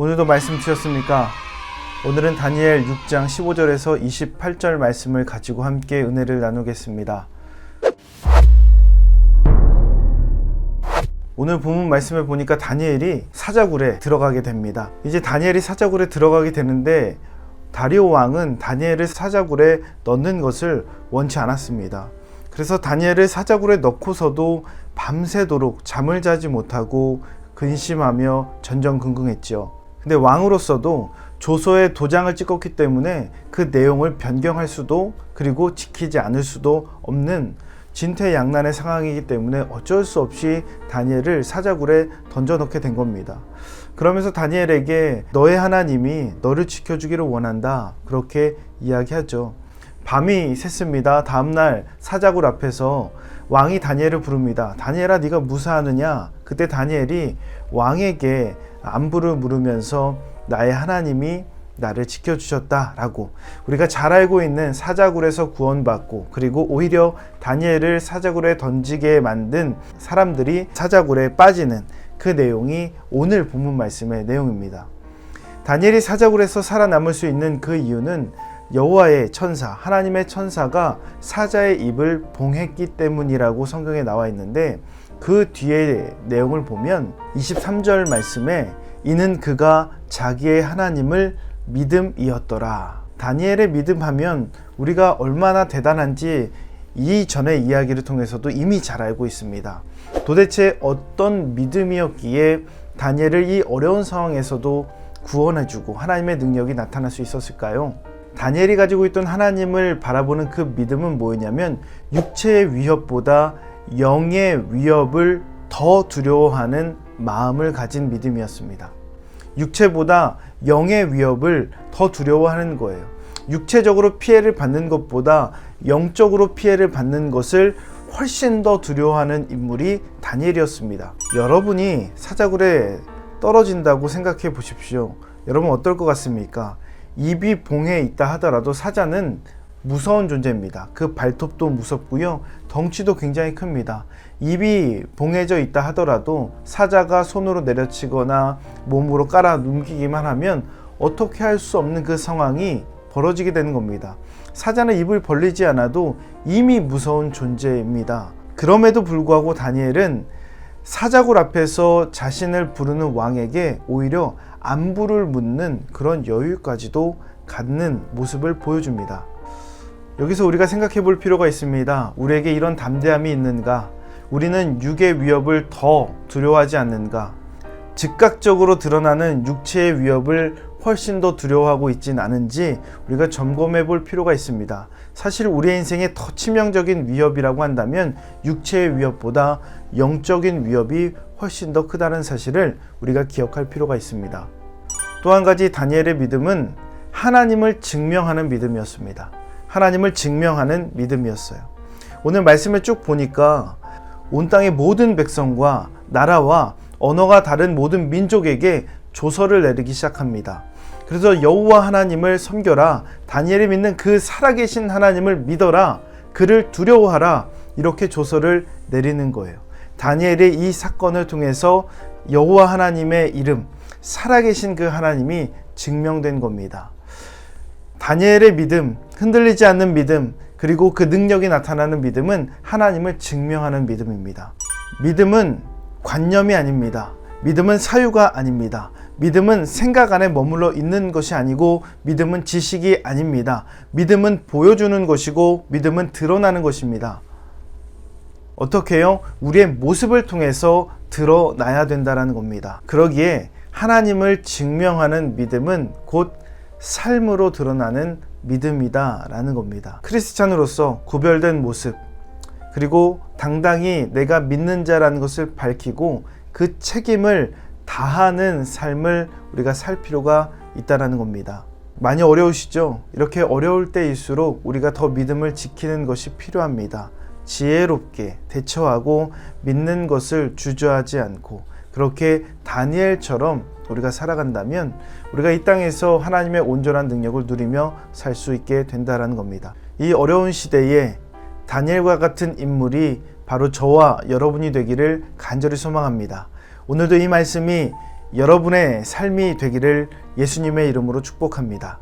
오늘도 말씀 드셨습니까? 오늘은 다니엘 6장 15절에서 28절 말씀을 가지고 함께 은혜를 나누겠습니다. 오늘 본문 말씀을 보니까 다니엘이 사자굴에 들어가게 됩니다. 이제 다니엘이 사자굴에 들어가게 되는데 다리오 왕은 다니엘을 사자굴에 넣는 것을 원치 않았습니다. 그래서 다니엘을 사자굴에 넣고서도 밤새도록 잠을 자지 못하고 근심하며 전전긍긍했지요. 근데 왕으로서도 조서에 도장을 찍었기 때문에 그 내용을 변경할 수도 그리고 지키지 않을 수도 없는 진퇴양난의 상황이기 때문에 어쩔 수 없이 다니엘을 사자굴에 던져넣게 된 겁니다. 그러면서 다니엘에게 너의 하나님이 너를 지켜주기를 원한다. 그렇게 이야기하죠. 밤이 샜습니다. 다음날 사자굴 앞에서 왕이 다니엘을 부릅니다. 다니엘아 네가 무사하느냐? 그때 다니엘이 왕에게 안부를 물으면서 나의 하나님이 나를 지켜주셨다라고 우리가 잘 알고 있는 사자굴에서 구원받고 그리고 오히려 다니엘을 사자굴에 던지게 만든 사람들이 사자굴에 빠지는 그 내용이 오늘 본문 말씀의 내용입니다. 다니엘이 사자굴에서 살아남을 수 있는 그 이유는 여호와의 천사, 하나님의 천사가 사자의 입을 봉했기 때문이라고 성경에 나와 있는데 그 뒤에 내용을 보면 23절 말씀에 이는 그가 자기의 하나님을 믿음이었더라. 다니엘의 믿음하면 우리가 얼마나 대단한지 이 전의 이야기를 통해서도 이미 잘 알고 있습니다. 도대체 어떤 믿음이었기에 다니엘을 이 어려운 상황에서도 구원해주고 하나님의 능력이 나타날 수 있었을까요? 다니엘이 가지고 있던 하나님을 바라보는 그 믿음은 뭐였냐면 육체의 위협보다 영의 위협을 더 두려워하는 마음을 가진 믿음이었습니다. 육체보다 영의 위협을 더 두려워하는 거예요. 육체적으로 피해를 받는 것보다 영적으로 피해를 받는 것을 훨씬 더 두려워하는 인물이 다니엘이었습니다. 여러분이 사자굴에 떨어진다고 생각해 보십시오. 여러분 어떨 것 같습니까? 입이 봉에 있다 하더라도 사자는 무서운 존재입니다. 그 발톱도 무섭고요. 덩치도 굉장히 큽니다. 입이 봉해져 있다 하더라도 사자가 손으로 내려치거나 몸으로 깔아 num기기만 하면 어떻게 할 수 없는 그 상황이 벌어지게 되는 겁니다. 사자는 입을 벌리지 않아도 이미 무서운 존재입니다. 그럼에도 불구하고 다니엘은 사자굴 앞에서 자신을 부르는 왕에게 오히려 안부를 묻는 그런 여유까지도 갖는 모습을 보여줍니다. 여기서 우리가 생각해 볼 필요가 있습니다. 우리에게 이런 담대함이 있는가? 우리는 육의 위협을 더 두려워하지 않는가? 즉각적으로 드러나는 육체의 위협을 훨씬 더 두려워하고 있진 않은지 우리가 점검해 볼 필요가 있습니다. 사실 우리의 인생에 더 치명적인 위협이라고 한다면 육체의 위협보다 영적인 위협이 훨씬 더 크다는 사실을 우리가 기억할 필요가 있습니다. 또 한 가지 다니엘의 믿음은 하나님을 증명하는 믿음이었습니다. 하나님을 증명하는 믿음이었어요. 오늘 말씀을 쭉 보니까 온 땅의 모든 백성과 나라와 언어가 다른 모든 민족에게 조서를 내리기 시작합니다. 그래서 여호와 하나님을 섬겨라. 다니엘이 믿는 그 살아계신 하나님을 믿어라. 그를 두려워하라. 이렇게 조서를 내리는 거예요. 다니엘의 이 사건을 통해서 여호와 하나님의 이름, 살아계신 그 하나님이 증명된 겁니다. 다니엘의 믿음, 흔들리지 않는 믿음, 그리고 그 능력이 나타나는 믿음은 하나님을 증명하는 믿음입니다. 믿음은 관념이 아닙니다. 믿음은 사유가 아닙니다. 믿음은 생각 안에 머물러 있는 것이 아니고 믿음은 지식이 아닙니다. 믿음은 보여주는 것이고 믿음은 드러나는 것입니다. 어떻게요? 우리의 모습을 통해서 드러나야 된다는 겁니다. 그러기에 하나님을 증명하는 믿음은 곧 삶으로 드러나는 믿음이다라는 겁니다. 크리스찬으로서 구별된 모습, 그리고 당당히 내가 믿는 자라는 것을 밝히고 그 책임을 다하는 삶을 우리가 살 필요가 있다라는 겁니다. 많이 어려우시죠? 이렇게 어려울 때일수록 우리가 더 믿음을 지키는 것이 필요합니다. 지혜롭게 대처하고 믿는 것을 주저하지 않고 그렇게 다니엘처럼 우리가 살아간다면 우리가 이 땅에서 하나님의 온전한 능력을 누리며 살 수 있게 된다라는 겁니다. 이 어려운 시대에 다니엘과 같은 인물이 바로 저와 여러분이 되기를 간절히 소망합니다. 오늘도 이 말씀이 여러분의 삶이 되기를 예수님의 이름으로 축복합니다.